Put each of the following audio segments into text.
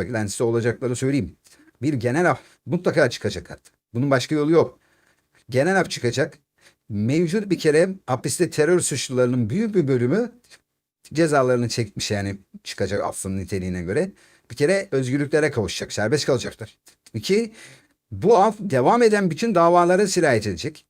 Bakın olacakları söyleyeyim. Bir genel af mutlaka çıkacak artık. Bunun başka yolu yok. Genel af çıkacak. Mevcut bir kere hapiste terör suçlularının büyük bir bölümü cezalarını çekmiş yani çıkacak affın niteliğine göre. Bir kere özgürlüklere kavuşacak, serbest kalacaklar. İki, bu af devam eden bütün davalara sirayet edecek.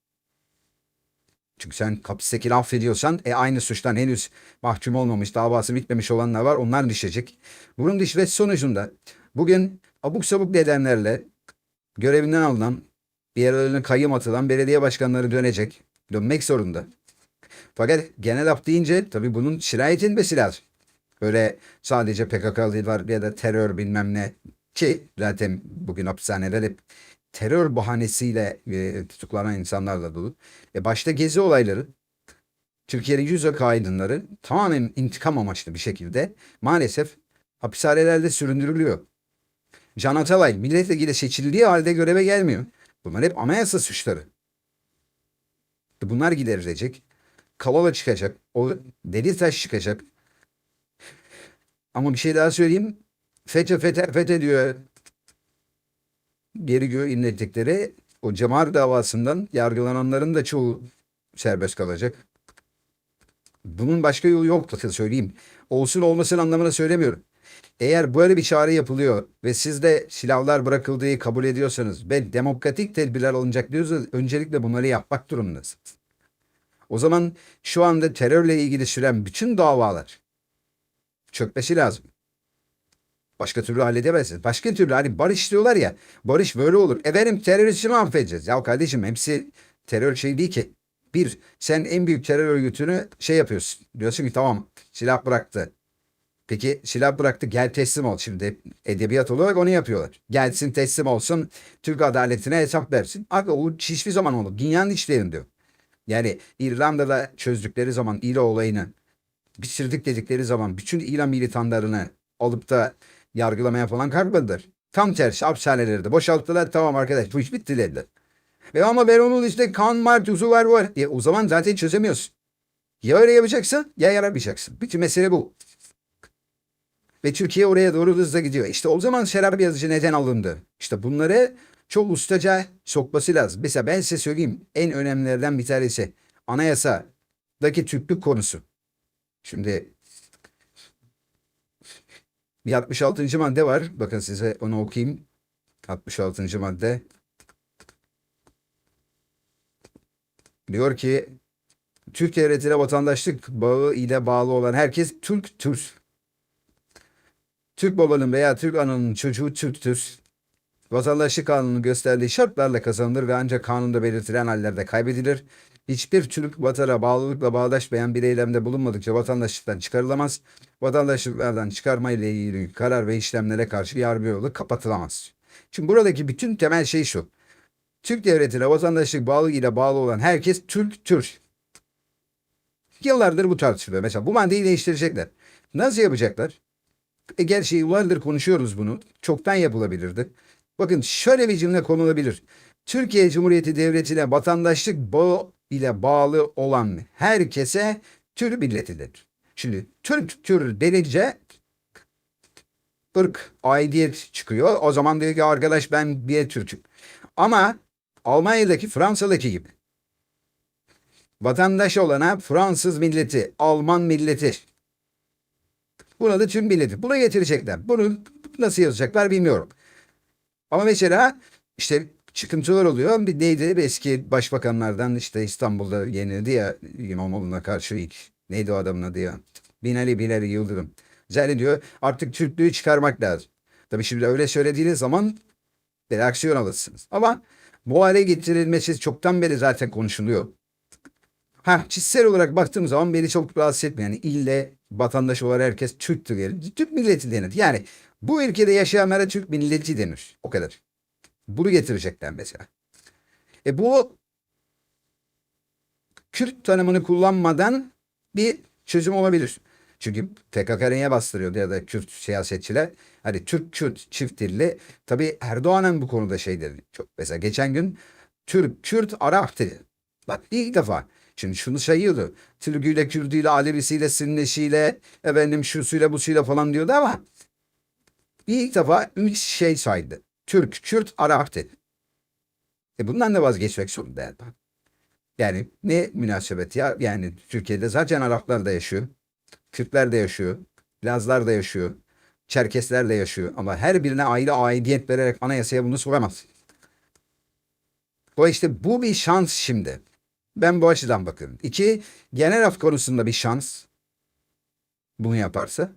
Çünkü sen hapistekini affediyorsan e, aynı suçtan henüz mahkum olmamış, davası bitmemiş olanlar var. Onlar düşecek. Bunun dışında sonucunda bugün abuk sabuk nedenlerle görevinden alınan, bir yerlerine kayyım atılan belediye başkanları dönecek. Dönmek zorunda. Fakat genel af deyince tabii bunun sirayet etmesi lazım. Böyle sadece PKK'lılar ya da terör bilmem ne ki zaten bugün hapishaneler hep terör bahanesiyle e, tutuklanan insanlarla dolu. E başta gezi olayları Türkiye'nin yüz ak aydınları tamamen intikam amaçlı bir şekilde maalesef hapishanelerde süründürülüyor. Can Atalay milletvekili seçildiği halde göreve gelmiyor. Bunlar hep anayasa suçları. Bunlar giderilecek. Kavala çıkacak. O deli taş çıkacak. Ama bir şey daha söyleyeyim. FETÖ FETÖ FETÖ diyor geri göğe inlettikleri o Cemar davasından yargılananların da çoğu serbest kalacak. Bunun başka yolu yok söyleyeyim. Olsun olmasın anlamına söylemiyorum. Eğer böyle bir çağrı yapılıyor ve siz de silahlar bırakıldığı kabul ediyorsanız ve demokratik tedbirler alınacak diyorsanız öncelikle bunları yapmak durumundasınız. O zaman şu anda terörle ilgili süren bütün davalar çökmesi lazım. Başka türlü halledemezsiniz. Başka türlü hani barış diyorlar ya. Barış böyle olur. Efendim teröristi mi affedeceğiz? Ya kardeşim hepsi terör şey değil ki. Bir, sen en büyük terör örgütünü şey yapıyorsun. Diyorsun ki tamam silah bıraktı. Peki silah bıraktı gel teslim ol. Şimdi edebiyat olarak onu yapıyorlar. Gelsin teslim olsun Türk adaletine hesap versin. Abi o hiçbir zaman olur. Dünyanın içlerinde yok. Yani İrlanda'da çözdükleri zaman İLA olayını bitirdik dedikleri zaman bütün İLA militanlarını alıp da yargılamaya falan kalkmadılar. Tam tersi hapishaneleri de boşalttılar. Tamam arkadaş bu iş bitti dediler. Ve ama ben onun işte kan var, tuzu var var. E, o zaman zaten çözemiyorsun. Ya öyle yapacaksın ya yaramayacaksın. Bütün mesele bu. Ve Türkiye oraya doğru hızla gidiyor. İşte o zaman şarap yazıcı neden alındı? İşte bunları çok ustaca sokması lazım. Mesela ben size söyleyeyim en önemlilerden bir tanesi anayasadaki Türklük konusu. Şimdi bir 66. madde var. Bakın size onu okuyayım. 66. madde. Diyor ki Türk devletine vatandaşlık bağı ile bağlı olan herkes Türk Türk. Türk babanın veya Türk ananın çocuğu Türktür. Vatandaşlık kanunun gösterdiği şartlarla kazanılır ve ancak kanunda belirtilen hallerde kaybedilir. Hiçbir Türk vatana bağlılıkla bağdaşmayan bir eylemde bulunmadıkça vatandaşlıktan çıkarılamaz. Vatandaşlıklardan çıkarma ile ilgili karar ve işlemlere karşı yargı yolu kapatılamaz. Şimdi buradaki bütün temel şey şu. Türk devletine vatandaşlık bağlı ile bağlı olan herkes Türk Türk. Yıllardır bu tartışılıyor. Mesela bu maddeyi değiştirecekler. Nasıl yapacaklar? E gerçi yıllardır konuşuyoruz bunu. Çoktan yapılabilirdi. Bakın şöyle bir cümle konulabilir. Türkiye Cumhuriyeti Devleti'ne vatandaşlık bağı ile bağlı olan herkese Türk milletidir. Şimdi Türk tür denince ırk, aidiyet çıkıyor. O zaman diyor ki arkadaş ben bir Türk'üm. Ama Almanya'daki, Fransa'daki gibi vatandaş olana Fransız milleti, Alman milleti. Buna da Türk milleti. Bunu getirecekler. Bunu nasıl yazacaklar bilmiyorum. Ama mesela işte çıkıntılar oluyor. Bir neydi eski başbakanlardan işte İstanbul'da yenildi ya İmamoğlu'na karşı ilk. Neydi o adamın adı ya? Binali Binali Yıldırım. Zannediyor artık Türklüğü çıkarmak lazım. Tabii şimdi öyle söylediğiniz zaman reaksiyon alırsınız. Ama bu hale getirilmesi çoktan beri zaten konuşuluyor. Ha çizsel olarak baktığım zaman beni çok rahatsız etmiyor. Yani ille vatandaş olarak herkes Türktür. Yani. Türk milleti denir. Yani bu ülkede yaşayanlara Türk milleti denir. O kadar. Bunu getirecekler mesela. E bu Kürt tanımını kullanmadan bir çözüm olabilir. Çünkü PKK neye bastırıyordu ya da Kürt siyasetçiler. Hani Türk-Kürt çift dilli. Tabii Erdoğan'ın bu konuda şey dedi. Çok, mesela geçen gün Türk, Kürt, Arap dedi. Bak ilk defa. Şimdi şunu sayıyordu. Türküyle, Kürdüyle, Alevisiyle, Sünnesiyle, efendim şusuyla, busuyla falan diyordu ama Bir ilk defa üç şey saydı. Türk, Kürt, Arap dedi. E bundan da vazgeçmek zorunda Erdoğan. Yani ne münasebet ya? Yani Türkiye'de zaten Araplar da yaşıyor. Kürtler de yaşıyor. Lazlar da yaşıyor. Çerkesler de yaşıyor. Ama her birine ayrı aidiyet vererek anayasaya bunu sokamaz. Dolayısıyla bu bir şans şimdi. Ben bu açıdan bakıyorum. İki, genel af konusunda bir şans. Bunu yaparsa.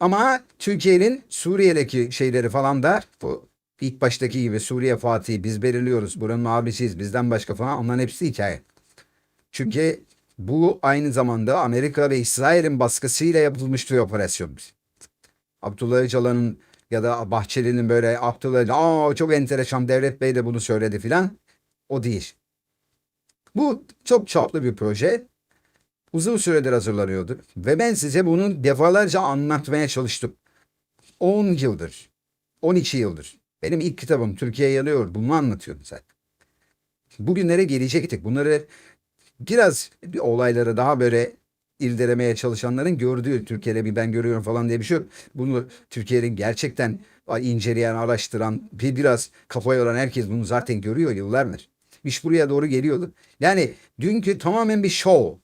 Ama Türkiye'nin Suriye'deki şeyleri falan da bu ilk baştaki gibi Suriye Fatih'i biz belirliyoruz. Buranın abisiyiz bizden başka falan onların hepsi hikaye. Çünkü bu aynı zamanda Amerika ve İsrail'in baskısıyla yapılmış bir operasyon. Abdullah Öcalan'ın ya da Bahçeli'nin böyle Abdullah aa çok enteresan Devlet Bey de bunu söyledi filan. O değil. Bu çok çaplı bir proje. Uzun süredir hazırlanıyordu. Ve ben size bunu defalarca anlatmaya çalıştım. 10 yıldır, 12 yıldır. Benim ilk kitabım Türkiye yanıyor. Bunu anlatıyorum zaten. Bugünlere gelecektik. Bunları biraz bir olayları daha böyle irdelemeye çalışanların gördüğü Türkiye'de bir ben görüyorum falan diye bir şey yok. Bunu Türkiye'nin gerçekten inceleyen, araştıran, bir biraz kafa yoran herkes bunu zaten görüyor yıllardır. İş buraya doğru geliyordu. Yani dünkü tamamen bir show.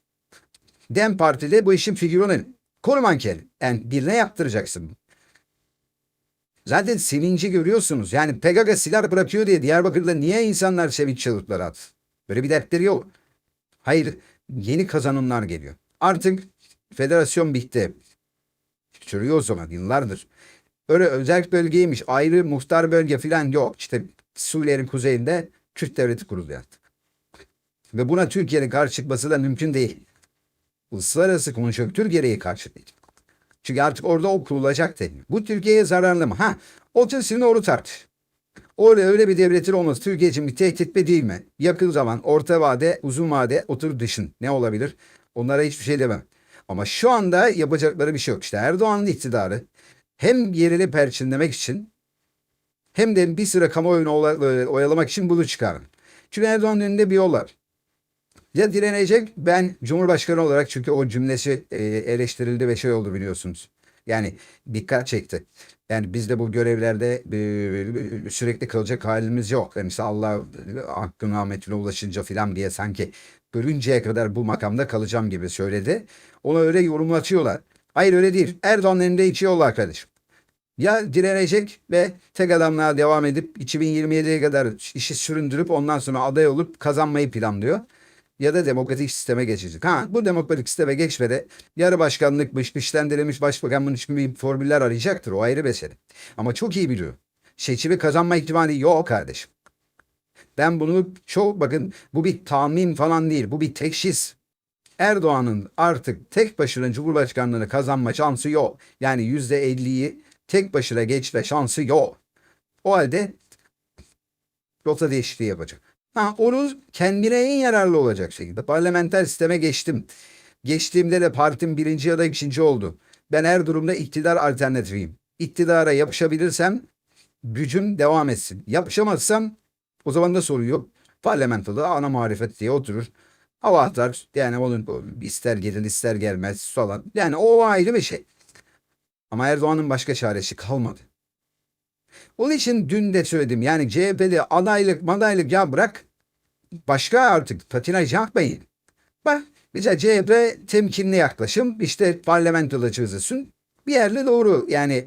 Dem Parti'de bu işin figürünü konu mankeni. Yani birine yaptıracaksın. Zaten sevinci görüyorsunuz. Yani PKK silah bırakıyor diye Diyarbakır'da niye insanlar sevinç çığlıkları at? Böyle bir dertleri yok. Hayır yeni kazanımlar geliyor. Artık federasyon bitti. Sürüyor o zaman yıllardır. Öyle özel bölgeymiş ayrı muhtar bölge falan yok. İşte Suriye'nin kuzeyinde Kürt devleti kuruluyor artık. Ve buna Türkiye'nin karşı çıkması da mümkün değil. Uluslararası konjonktür gereği karşı değil. Çünkü artık orada o kurulacak değil. Bu Türkiye'ye zararlı mı? Ha, ortasını doğru tart. Orada öyle bir devletin olması Türkiye için bir tehdit mi değil mi? Yakın zaman, orta vade, uzun vade otur düşün. Ne olabilir? Onlara hiçbir şey demem. Ama şu anda yapacakları bir şey yok. İşte Erdoğan'ın iktidarı hem yerini perçinlemek için hem de bir sıra kamuoyunu oyalamak için bunu çıkarın. Çünkü Erdoğan'ın önünde bir yol var. Ya direnecek ben Cumhurbaşkanı olarak çünkü o cümlesi e, eleştirildi ve şey oldu biliyorsunuz. Yani dikkat çekti. Yani biz de bu görevlerde e, sürekli kalacak halimiz yok. Yani işte Allah hakkın rahmetine ulaşınca filan diye sanki ölünceye kadar bu makamda kalacağım gibi söyledi. Ona öyle yorumlatıyorlar. Hayır öyle değil. Erdoğan'ın elinde iki yol arkadaşım. Ya direnecek ve tek adamlığa devam edip 2027'ye kadar işi süründürüp ondan sonra aday olup kazanmayı planlıyor ya da demokratik sisteme geçecek. Ha bu demokratik sisteme geçmede yarı başkanlıkmış, güçlendirilmiş başbakanmış gibi formüller arayacaktır. O ayrı mesele. Ama çok iyi biliyor. Seçimi kazanma ihtimali yok kardeşim. Ben bunu çok bakın bu bir tahmin falan değil. Bu bir teşhis. Erdoğan'ın artık tek başına Cumhurbaşkanlığını kazanma şansı yok. Yani yüzde elliyi tek başına geçme şansı yok. O halde rota değişikliği yapacak. Ha, onu kendine en yararlı olacak şekilde. Parlamenter sisteme geçtim. Geçtiğimde de partim birinci ya da ikinci oldu. Ben her durumda iktidar alternatifiyim. İktidara yapışabilirsem gücüm devam etsin. Yapışamazsam o zaman da sorun yok. Parlamentoda ana muhalefet diye oturur. Hava atar. Yani onun ister gelir ister gelmez falan. Yani o ayrı bir şey. Ama Erdoğan'ın başka çaresi kalmadı. Onun için dün de söyledim. Yani CHP'de adaylık madaylık ya bırak. Başka artık patinaj yapmayın. Bak mesela CHP temkinli yaklaşım. işte parlamentoda çözülsün. Bir yerle doğru. Yani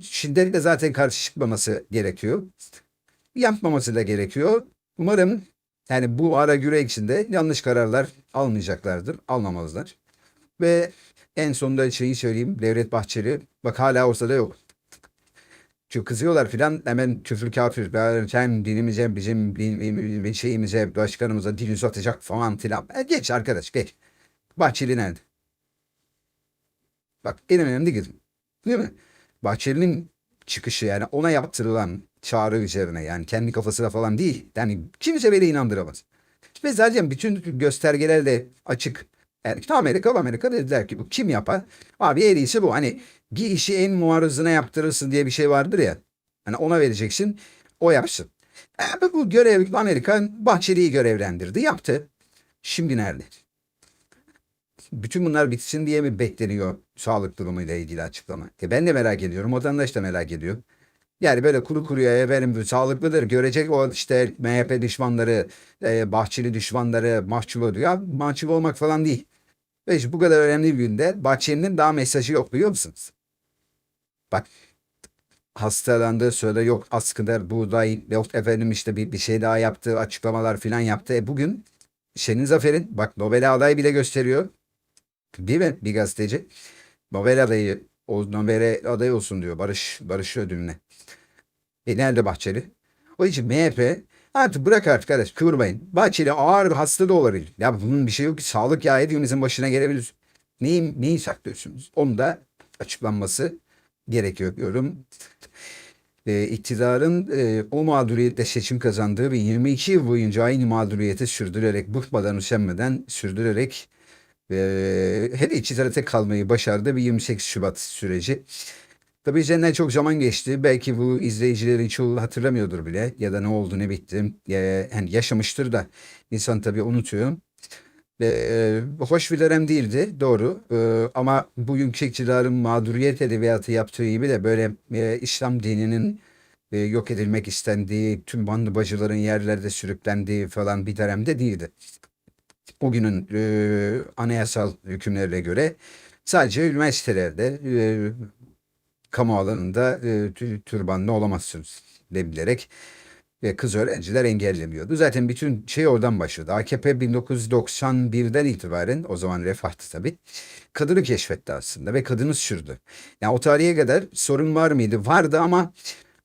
şiddetle zaten karşı çıkmaması gerekiyor. Yapmaması da gerekiyor. Umarım yani bu ara güre içinde yanlış kararlar almayacaklardır. Almamazlar. Ve en sonunda şeyi söyleyeyim. Devlet Bahçeli bak hala ortada yok. Çünkü kızıyorlar filan hemen küfür kafir. Sen dinimize bizim din, şeyimize başkanımıza dil uzatacak falan filan. E, geç arkadaş geç. Bahçeli nerede? Bak en önemli gidin. Değil mi? Bahçeli'nin çıkışı yani ona yaptırılan çağrı üzerine yani kendi kafasına falan değil. Yani kimse beni inandıramaz. Ve zaten bütün göstergelerle açık. Yani işte Amerika Amerika dediler ki bu kim yapar? Abi en iyisi bu. Hani bir işi en muarızına yaptırırsın diye bir şey vardır ya. Hani ona vereceksin. O yapsın. E, bu görev Amerika Bahçeli'yi görevlendirdi. Yaptı. Şimdi nerede? bütün bunlar bitsin diye mi bekleniyor sağlık durumuyla ilgili açıklama? E ben de merak ediyorum. Vatandaş da merak ediyor. Yani böyle kuru kuruya efendim sağlıklıdır. Görecek o işte MHP düşmanları, e, Bahçeli düşmanları mahcup oluyor. Ya mahcup olmak falan değil. Ve işte bu kadar önemli bir günde Bahçeli'nin daha mesajı yok biliyor musunuz? Bak hastalandığı sırada yok askıdır, buğday, yok efendim işte bir, bir şey daha yaptı, açıklamalar falan yaptı. E bugün Şenin Zafer'in bak Nobel aday bile gösteriyor. Mi bir gazeteci? Nobel adayı, o Nobel aday olsun diyor Barış, Barış ödülüne. E nerede Bahçeli? O için MHP artık bırak artık arkadaş kıvırmayın. Bahçeli ağır hasta da olabilir. Ya bunun bir şey yok ki sağlık ya hepimizin başına gelebilir. Neyi, neyi saklıyorsunuz? Onun da açıklanması gerekiyor diyorum. E, iktidarın e, o mağduriyette seçim kazandığı ve 22 yıl boyunca aynı mağduriyeti sürdürerek, bıkmadan, üşenmeden sürdürerek e, her iki tarafa kalmayı başardı bir 28 Şubat süreci. Tabii üzerinden çok zaman geçti. Belki bu izleyicilerin çoğu hatırlamıyordur bile ya da ne oldu ne bitti. E, yani yaşamıştır da insan tabii unutuyor. E, hoş bir dönem değildi doğru E, ama bugünkü iktidarın mağduriyet edebiyatı yaptığı gibi de böyle e, İslam dininin e, yok edilmek istendiği, tüm bandı bacıların yerlerde sürüklendiği falan bir dönemde değildi. O günün e, anayasal hükümlerine göre sadece üniversitelerde, e, kamu alanında e, tü- türbanlı olamazsınız denilerek ve kız öğrenciler engellemiyordu. Zaten bütün şey oradan başladı. AKP 1991'den itibaren o zaman refahtı tabii. Kadını keşfetti aslında ve kadını sürdü. Yani o tarihe kadar sorun var mıydı? Vardı ama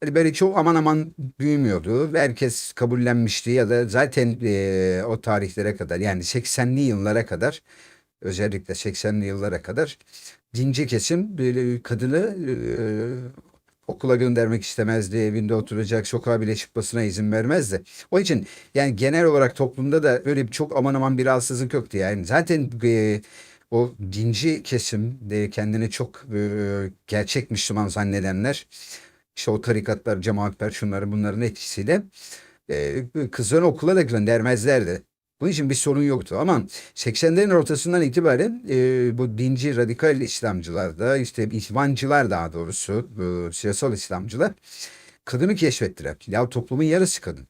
hani böyle çok aman aman büyümüyordu. Herkes kabullenmişti ya da zaten eee, o tarihlere kadar yani 80'li yıllara kadar özellikle 80'li yıllara kadar dinci kesim böyle kadını eee, okula göndermek istemezdi. Evinde oturacak, sokağa bile çıkmasına izin vermezdi. O için yani genel olarak toplumda da öyle çok aman aman bir rahatsızlık yoktu. Yani zaten e, o dinci kesim de kendini çok e, gerçek Müslüman zannedenler işte o tarikatlar, cemaatler şunları bunların etkisiyle e, kızlarını okula da göndermezlerdi. Bunun için bir sorun yoktu ama 80'lerin ortasından itibaren e, bu dinci radikal İslamcılar da işte İhvancılar daha doğrusu bu siyasal İslamcılar kadını keşfettiler. Ya toplumun yarısı kadın.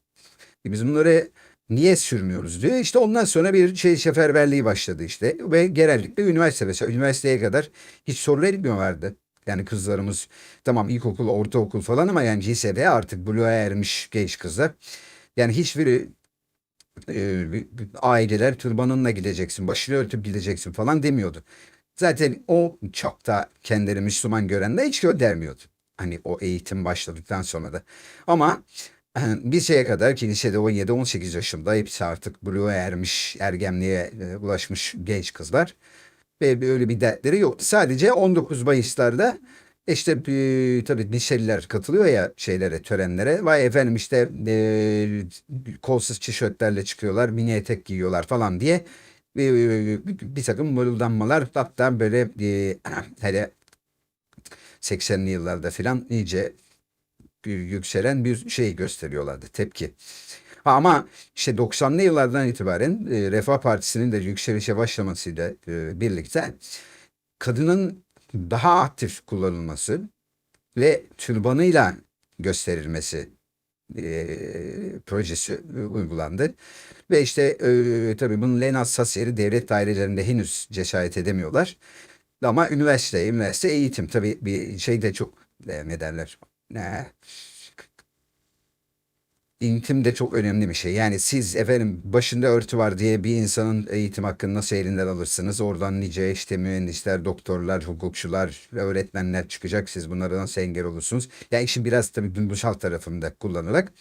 E biz bunları niye sürmüyoruz diyor. İşte ondan sonra bir şey seferberliği başladı işte ve genellikle üniversite mesela üniversiteye kadar hiç soru edilmiyorlardı. Yani kızlarımız tamam ilkokul, ortaokul falan ama yani lisede artık buluğa ermiş genç kızlar. Yani hiçbiri e, bir aileler türbanınla gideceksin, başını örtüp gideceksin falan demiyordu. Zaten o da kendileri Müslüman gören de hiç göndermiyordu. Hani o eğitim başladıktan sonra da. Ama e, bir şeye kadar ki lisede 17-18 yaşında hepsi artık buluğa ermiş, ergenliğe e, ulaşmış genç kızlar. Ve öyle bir dertleri yoktu. Sadece 19 Mayıs'larda işte e, tabii liseliler katılıyor ya şeylere, törenlere. Vay efendim işte e, kolsuz tişörtlerle çıkıyorlar, mini etek giyiyorlar falan diye e, bir, bir takım mırıldanmalar hatta böyle e, hele 80'li yıllarda filan iyice yükselen bir şey gösteriyorlardı, tepki. Ama işte 90'lı yıllardan itibaren e, Refah Partisi'nin de yükselişe başlamasıyla e, birlikte kadının daha aktif kullanılması ve türbanıyla gösterilmesi e, projesi uygulandı. Ve işte e, tabii bunun en hassas yeri devlet dairelerinde henüz cesaret edemiyorlar. Ama üniversite, üniversite eğitim tabii bir şey de çok e, ne derler? Ne? Eğitim de çok önemli bir şey. Yani siz efendim başında örtü var diye bir insanın eğitim hakkını nasıl elinden alırsınız? Oradan nice işte mühendisler, doktorlar, hukukçular, öğretmenler çıkacak. Siz bunlara nasıl engel olursunuz? Ya işin biraz tabii duygusal tarafında kullanarak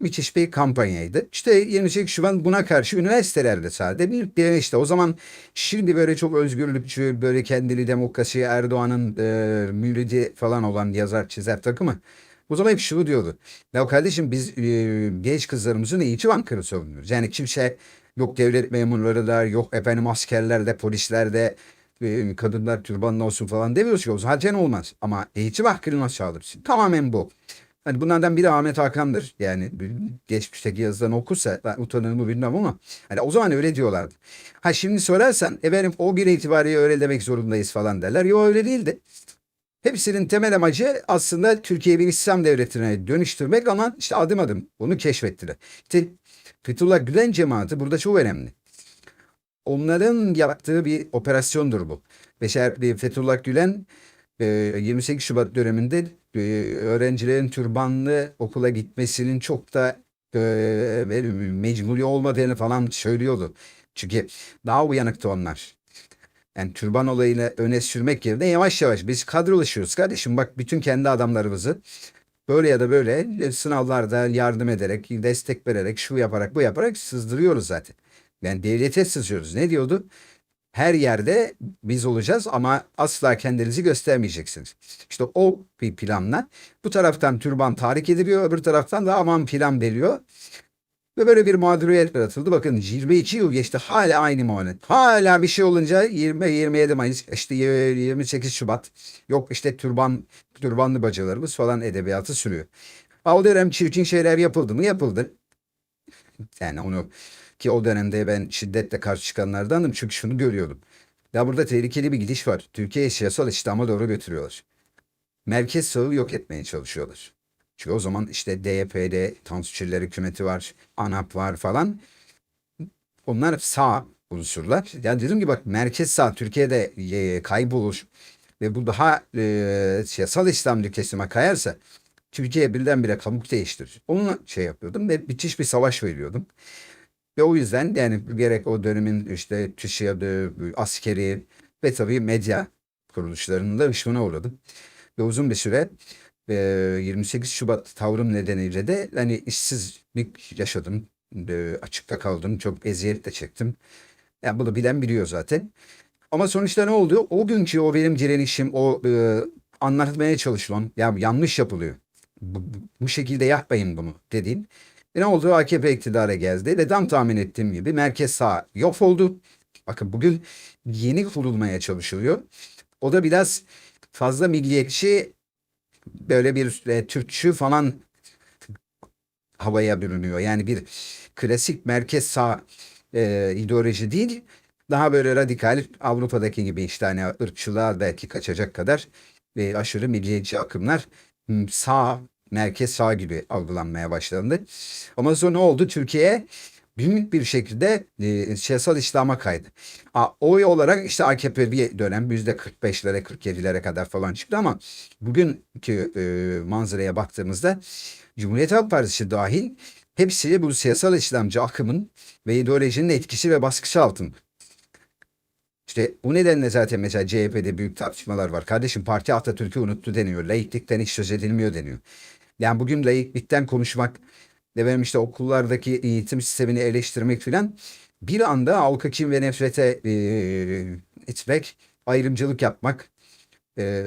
müthiş bir kampanyaydı. İşte 28 Şubat buna karşı üniversitelerde sadece bir, bir işte o zaman şimdi böyle çok özgürlükçü böyle kendini demokrasi Erdoğan'ın e, müridi falan olan yazar çizer takımı o zaman hep şunu diyordu. Ya kardeşim biz e, genç kızlarımızın eğitim hakkını savunuyoruz. Yani kimse yok devlet memurları da yok efendim askerler de polisler de e, kadınlar türbanlı olsun falan demiyoruz ki o zaten olmaz. Ama eğitim hakkını nasıl alırsın? Tamamen bu. Hani bunlardan biri Ahmet Hakan'dır. Yani geçmişteki yazıdan okursa ben utanır mı bilmem ama hani o zaman öyle diyorlardı. Ha şimdi sorarsan efendim o bir itibariyle öyle demek zorundayız falan derler. Yok öyle değildi. Hepsinin temel amacı aslında Türkiye bir İslam devletine dönüştürmek ama işte adım adım bunu keşfettiler. İşte Fethullah Gülen cemaati burada çok önemli. Onların yaptığı bir operasyondur bu. Beşer Fethullah Gülen e, 28 Şubat döneminde e, öğrencilerin türbanlı okula gitmesinin çok da e, mecburi olmadığını falan söylüyordu. Çünkü daha uyanıktı onlar. Yani türban olayını öne sürmek yerine yavaş yavaş biz kadrolaşıyoruz kardeşim. Bak bütün kendi adamlarımızı böyle ya da böyle sınavlarda yardım ederek, destek vererek, şu yaparak, bu yaparak sızdırıyoruz zaten. Yani devlete sızıyoruz. Ne diyordu? Her yerde biz olacağız ama asla kendinizi göstermeyeceksiniz. İşte o bir planla bu taraftan türban tahrik ediliyor, öbür taraftan da aman plan veriliyor. Ve böyle bir mağduriyet yaratıldı. Bakın 22 yıl geçti hala aynı muhanet. Hala bir şey olunca 20-27 Mayıs işte 28 Şubat yok işte türban türbanlı bacılarımız falan edebiyatı sürüyor. O dönem çirkin şeyler yapıldı mı? Yapıldı. Yani onu ki o dönemde ben şiddetle karşı çıkanlardandım çünkü şunu görüyordum. Ya burada tehlikeli bir gidiş var. Türkiye'yi siyasal İslam'a doğru götürüyorlar. Merkez sağı yok etmeye çalışıyorlar. Çünkü o zaman işte DYP'de Tansu hükümeti var, ANAP var falan. Onlar sağ unsurlar. Yani dedim ki bak merkez sağ Türkiye'de e, kaybolur ve bu daha e, siyasal İslam ülkesine kayarsa Türkiye birdenbire kabuk değiştirir. Onunla şey yapıyordum ve bitiş bir savaş veriyordum. Ve o yüzden yani gerek o dönemin işte TÜSİAD'ı, askeri ve tabii medya kuruluşlarının da ışığına uğradım. Ve uzun bir süre e, 28 Şubat tavrım nedeniyle de hani işsizlik yaşadım. E, açıkta kaldım. Çok eziyet de çektim. Yani bunu bilen biliyor zaten. Ama sonuçta ne oldu? O günkü o benim direnişim, o e, anlatmaya çalışılan, ya yanlış yapılıyor. Bu, bu- şekilde yapmayın bunu dediğim. E ne oldu? AKP iktidara geldi ve tahmin ettiğim gibi merkez sağ yok oldu. Bakın bugün yeni kurulmaya çalışılıyor. O da biraz fazla milliyetçi böyle bir e, Türkçü falan havaya bürünüyor. Yani bir klasik merkez sağ e, ideoloji değil. Daha böyle radikal Avrupa'daki gibi işte hani ırkçılığa belki kaçacak kadar ve aşırı milliyetçi akımlar m, sağ, merkez sağ gibi algılanmaya başlandı. Ama sonra ne oldu? Türkiye büyük bir şekilde e, siyasal İslam'a kaydı. A, oy olarak işte AKP bir dönem %45'lere 47'lere kadar falan çıktı ama bugünkü e, manzaraya baktığımızda Cumhuriyet Halk Partisi dahil hepsi bu siyasal İslamcı akımın ve ideolojinin etkisi ve baskısı altında. İşte bu nedenle zaten mesela CHP'de büyük tartışmalar var. Kardeşim parti Atatürk'ü unuttu deniyor. Laiklikten hiç söz edilmiyor deniyor. Yani bugün laiklikten konuşmak ne benim işte okullardaki eğitim sistemini eleştirmek filan bir anda halka kin ve nefrete e, itmek, ayrımcılık yapmak e,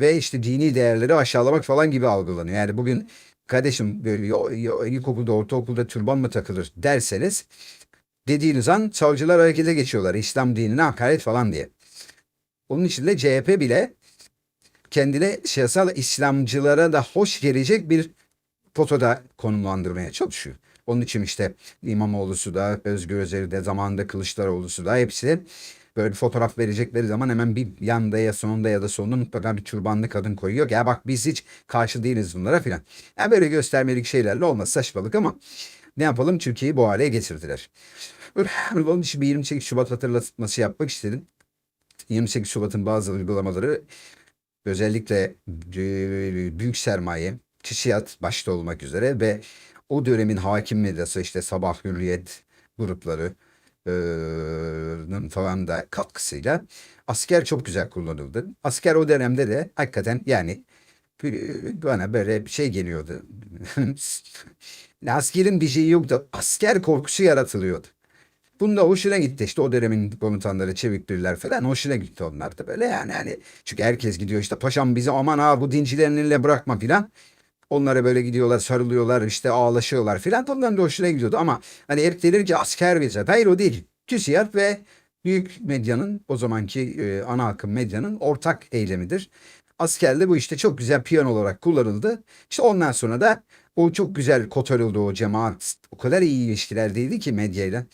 ve işte dini değerleri aşağılamak falan gibi algılanıyor. Yani bugün kardeşim böyle ilkokulda, ortaokulda türban mı takılır derseniz dediğiniz an savcılar harekete geçiyorlar. İslam dinine hakaret falan diye. Onun için de CHP bile kendine siyasal İslamcılara da hoş gelecek bir potada konumlandırmaya çalışıyor. Onun için işte İmamoğlu'su da, Özgür Özel'i de, zamanında Kılıçdaroğlu'su da hepsi böyle bir fotoğraf verecekleri zaman hemen bir yanda ya sonunda ya da sonunda mutlaka bir türbanlı kadın koyuyor. Ya bak biz hiç karşı değiliz bunlara filan. Yani böyle göstermelik şeylerle olmaz saçmalık ama ne yapalım Türkiye'yi bu hale getirdiler. Onun için bir 28 Şubat hatırlatması yapmak istedim. 28 Şubat'ın bazı uygulamaları özellikle büyük sermaye, TİSİAD başta olmak üzere ve o dönemin hakim medyası işte Sabah Hürriyet grupları e, falan da katkısıyla asker çok güzel kullanıldı. Asker o dönemde de hakikaten yani bana böyle bir şey geliyordu. Askerin bir şeyi yoktu. Asker korkusu yaratılıyordu. Bunda hoşuna gitti işte o dönemin komutanları çevikliler falan hoşuna gitti onlar da böyle yani hani çünkü herkes gidiyor işte paşam bizi aman ha bu dincilerin eline bırakma filan. Onlara böyle gidiyorlar sarılıyorlar işte ağlaşıyorlar filan onların da hoşuna gidiyordu ama hani herif denir ki asker bize hayır o değil. TÜSİAD ve büyük medyanın o zamanki e, ana akım medyanın ortak eylemidir. Askerde bu işte çok güzel piyon olarak kullanıldı. İşte ondan sonra da o çok güzel kotarıldı o cemaat. O kadar iyi ilişkilerdeydi ki medyayla.